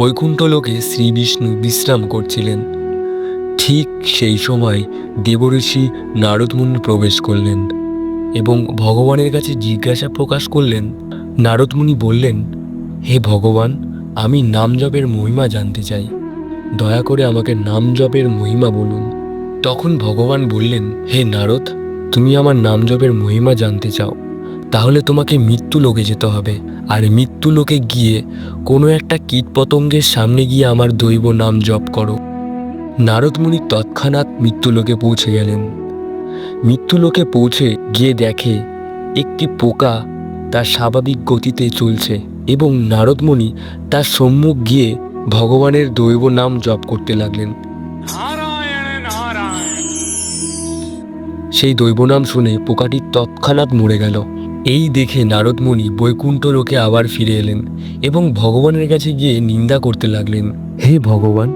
বৈকুণ্ঠ লোকে শ্রী বিষ্ণু বিশ্রাম করছিলেন। ঠিক সেই সময় দেবঋষি নারদমুনি প্রবেশ করলেন এবং ভগবানের কাছে জিজ্ঞাসা প্রকাশ করলেন। নারদমুনি বললেন, হে ভগবান, আমি নাম জপের মহিমা জানতে চাই। দয়া করে আমাকে নাম জপের মহিমা বলুন। তখন ভগবান বললেন, হে নারদ, তুমি আমার নাম জপের মহিমা জানতে চাও। তাহলে তোমাকে মৃত্যু লোকে যেতে হবে। আর মৃত্যু লোকে গিয়ে কোনো একটা কীটপতঙ্গের সামনে গিয়ে আমার দৈব নাম জপ করো। নারদমুনি তৎক্ষণাৎ মৃত্যুলোকে পৌঁছে গেলেন। মৃত্যুলোকে পৌঁছে গিয়ে দেখে একটি পোকা তার স্বাভাবিক গতিতে চলছে এবং নারদমণি তার সম্মুখ গিয়ে ভগবানের দৈব নাম জপ করতে লাগলেন। সেই দৈব নাম শুনে পোকাটি তৎক্ষণাৎ মরে গেল। এই দেখে নারদমণি বৈকুণ্ঠ লোকে আবার ফিরে এলেন এবং ভগবানের কাছে গিয়ে নিন্দা করতে লাগলেন। হে ভগবান,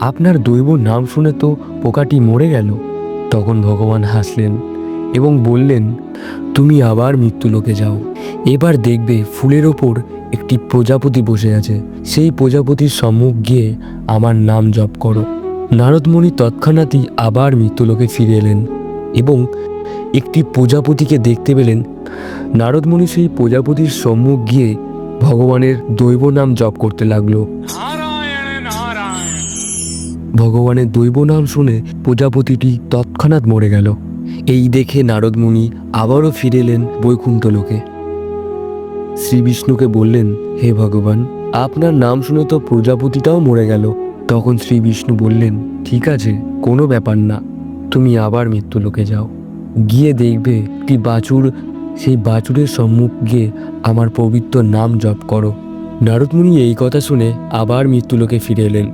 আপনার দৈব নাম শুনে তো পোকাটি মরে গেল। তখন ভগবান হাসলেন এবং বললেন, তুমি আবার মৃত্যুলোকে যাও। এবার দেখবে ফুলের ওপর একটি প্রজাপতি বসে আছে। সেই প্রজাপতির সম্মুখ গিয়ে আমার নাম জপ করো। নারদমণি তৎক্ষণাৎই আবার মৃত্যুলোকে ফিরে এলেন এবং একটি প্রজাপতিকে দেখতে পেলেন। নারদমণি সেই প্রজাপতির সম্মুখ গিয়ে ভগবানের দৈব নাম জপ করতে লাগল। ভগবানের দৈব নাম শুনে প্রজাপতিটি তৎক্ষণাৎ মরে গেল। এই দেখে নারদমুনি আবারও ফিরে এলেন বৈকুণ্ঠ লোকে। শ্রী বিষ্ণুকে বললেন, হে ভগবান, আপনার নাম শুনে তো প্রজাপতিটাও মরে গেল। তখন শ্রী বিষ্ণু বললেন, ঠিক আছে, কোনো ব্যাপার না। তুমি আবার মৃত্যু লোকে যাও। গিয়ে দেখবে একটি বাছুর, সেই বাছুরের সম্মুখ গিয়ে আমার পবিত্র নাম জপ করো। নারদমুনি এই কথা শুনে আবার মৃত্যুলোকে ফিরে এলেন।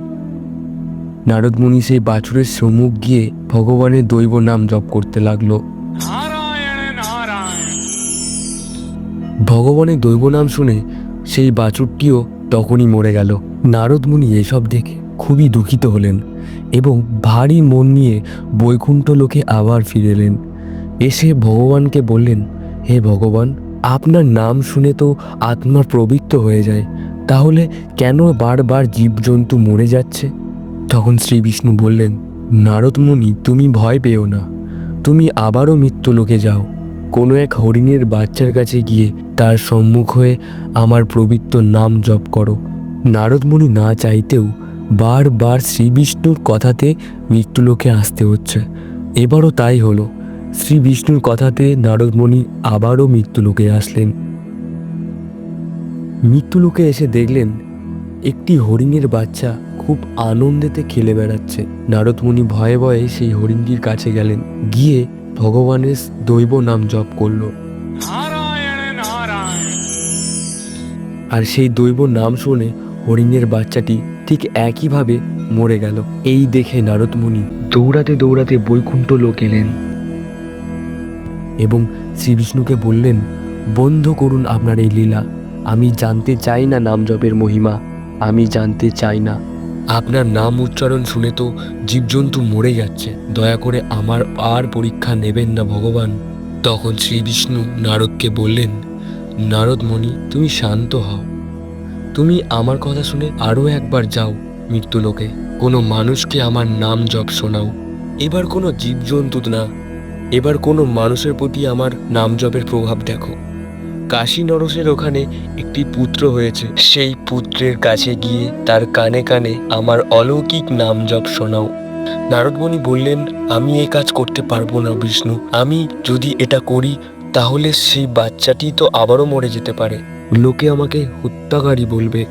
নারদমুনি সেই বাছুরের সম্মুখ গিয়ে ভগবানের দৈব নাম জপ করতে লাগল। ভগবানের দৈব নাম শুনে সেই বাছুরটিও তখনই মরে গেল। নারদমুনি এসব দেখে খুবই দুঃখিত হলেন এবং ভারী মন নিয়ে বৈকুণ্ঠ লোকে আবার ফিরে এলেন। এসে ভগবানকে বললেন, হে ভগবান, আপনার নাম শুনে তো আত্মা প্রবৃত্ত হয়ে যায়, তাহলে কেন বারবার জীবজন্তু মরে যাচ্ছে? তখন শ্রী বিষ্ণু বললেন নারদমুনি তুমি ভয় পেও না, তুমি আবারও মৃত্যুলোকে যাও। কোনো এক হরিণের বাচ্চার কাছে গিয়ে তার সম্মুখ হয়ে আমার পবিত্র নাম জপ করো। নারদমুনি না চাইতেও বারবার শ্রী বিষ্ণুর কথাতে মৃত্যুলোকে আসতে হচ্ছে। এবারও তাই হলো। শ্রী বিষ্ণুর কথাতে নারদমণি আবারও মৃত্যুলোকে আসলেন। মৃত্যুলোকে এসে দেখলেন একটি হরিণের বাচ্চা খুব আনন্দেতে খেলে বেড়াচ্ছে। নারদমুনি ভয়ে ভয়ে সেই হরিণটির কাছে গেলেন, গিয়ে ভগবানের দৈব নাম জপ করল। আর সেই দৈব নাম শুনে হরিণের বাচ্চাটি ঠিক একইভাবে মরে গেল। এই দেখে নারদমুনি দৌড়াতে দৌড়াতে বৈকুণ্ঠ লোক এলেন। এবং শ্রী বিষ্ণুকে বললেন, বন্ধ করুন আপনার এই লীলা। আমি জানতে চাই না নাম জপের মহিমা। আমি জানতে চাই না। আপনার নাম উচ্চারণ শুনে তো জীবজন্তু মরে যাচ্ছে। দয়া করে আমার আর পরীক্ষা নেবেন না ভগবান। তখন শ্রী বিষ্ণু নারদকে বললেন নারদমণি তুমি শান্ত হও। তুমি আমার কথা শুনে আরও একবার যাও মৃত্যুলোকে। কোনো মানুষকে আমার নাম জপ শোনাও। এবার কোনো জীবজন্তু না এবার কোনো মানুষের প্রতি আমার নাম জপের প্রভাব দেখো। কাশী নরসের ওখানে একটি পুত্র হয়েছে। সেই পুত্রের কাছে গিয়ে তার কানে কানে আমার অলৌকিক নাম জপ শোনাও। নারদমণি বললেন, আমি এই কাজ করতে পারব না বিষ্ণু। আমি যদি এটা করি, তাহলে সেই বাচ্চাটি তো আবারও মরে যেতে পারে। লোকে আমাকে হত্যাকারী বলবে।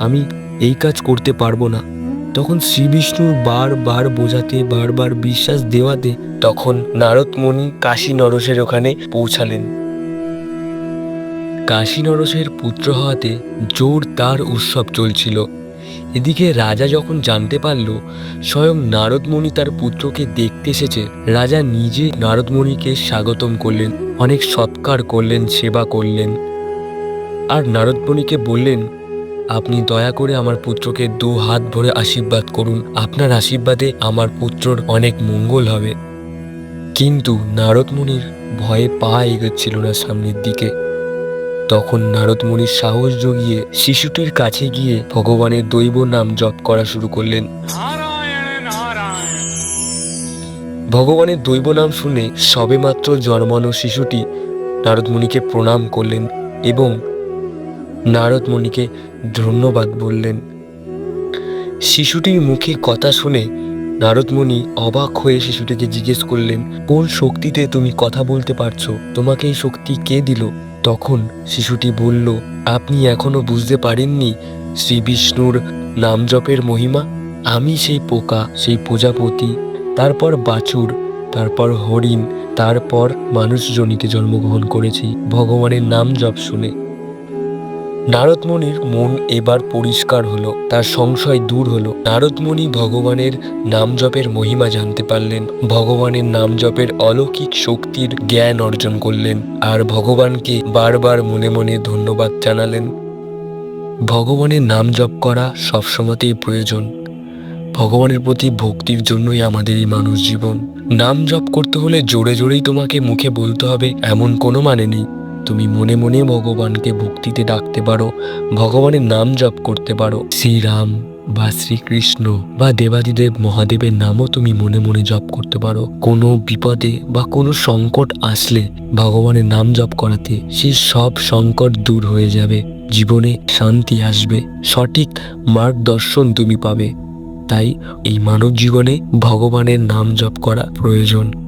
আমি এই কাজ করতে পারব না। তখন শ্রী বিষ্ণুর বারবার বোঝাতে, বারবার বিশ্বাস দেওয়াতে তখন নারদমণি কাশী নরসের ওখানে পৌঁছালেন। কাশী নরসের পুত্র হওয়াতে জোর তার উৎসব চলছিল। এদিকে রাজা যখন জানতে পারল, স্বয়ং নারদমণি তার পুত্রকে দেখতে এসেছে, রাজা নিজে নারদমণিকে স্বাগতম করলেন, অনেক সৎকার করলেন, সেবা করলেন। আর নারদমণিকে বললেন আপনি দয়া করে আমার পুত্রকে দু হাত ভরে আশীর্বাদ করুন। আপনার আশীর্বাদে আমার পুত্রর অনেক মঙ্গল হবে। কিন্তু নারদমণির ভয়ে পা এগোচ্ছিল না সামনের দিকে। তখন নারদ মুনির সাহস জগিয়ে শিশুটির কাছে গিয়ে ভগবানের দৈব নাম জপ করা শুরু করলেন। ভগবানের দৈব নাম শুনে সবেমাত্র জন্মানো শিশুটি নারদ মুনিকে প্রণাম করলেন এবং নারদ মুনিকে ধন্যবাদ বললেন। শিশুটির মুখে কথা শুনে নারদমণি অবাক হয়ে শিশুটিকে জিজ্ঞেস করলেন, কোন শক্তিতে তুমি কথা বলতে পারছ? তোমাকে এই শক্তি কে দিল? তখন শিশুটি বলল, আপনি এখনও বুঝতে পারেননি শ্রী বিষ্ণুর নাম জপের মহিমা? আমি সেই পোকা, সেই প্রজাপতি, তারপর বাছুর, তারপর হরিণ, তারপর মানুষ জনিতে জন্মগ্রহণ করেছি। ভগবানের নাম জপ শুনে নারদমণির মন এবার পরিষ্কার হলো, তার সংশয় দূর হলো। নারদমণি ভগবানের নাম জপের মহিমা জানতে পারলেন, ভগবানের নাম জপের অলৌকিক শক্তির জ্ঞান অর্জন করলেন, আর ভগবানকে বারবার মনে মনে ধন্যবাদ জানালেন। ভগবানের নাম জপ করা সবসময়তেই প্রয়োজন। ভগবানের প্রতি ভক্তির জন্যই আমাদের এই মানুষ জীবন। নাম জপ করতে হলে জোরে জোরেই তোমাকে মুখে বলতে হবে, এমন কোনো মানে নেই। তুমি মনে মনে ভগবানকে ভক্তিতে ডাকতে পারো, ভগবানের নাম জপ করতে পারো। শ্রীরাম বা শ্রীকৃষ্ণ বা দেবাদিদেব মহাদেবের নামও তুমি মনে মনে জপ করতে পারো। কোনো বিপদে বা কোনো সংকট আসলে ভগবানের নাম জপ করাতে সে সব সংকট দূর হয়ে যাবে। জীবনে শান্তি আসবে, সঠিক মার্গদর্শন তুমি পাবে। তাই এই মানব জীবনে ভগবানের নাম জপ করা প্রয়োজন।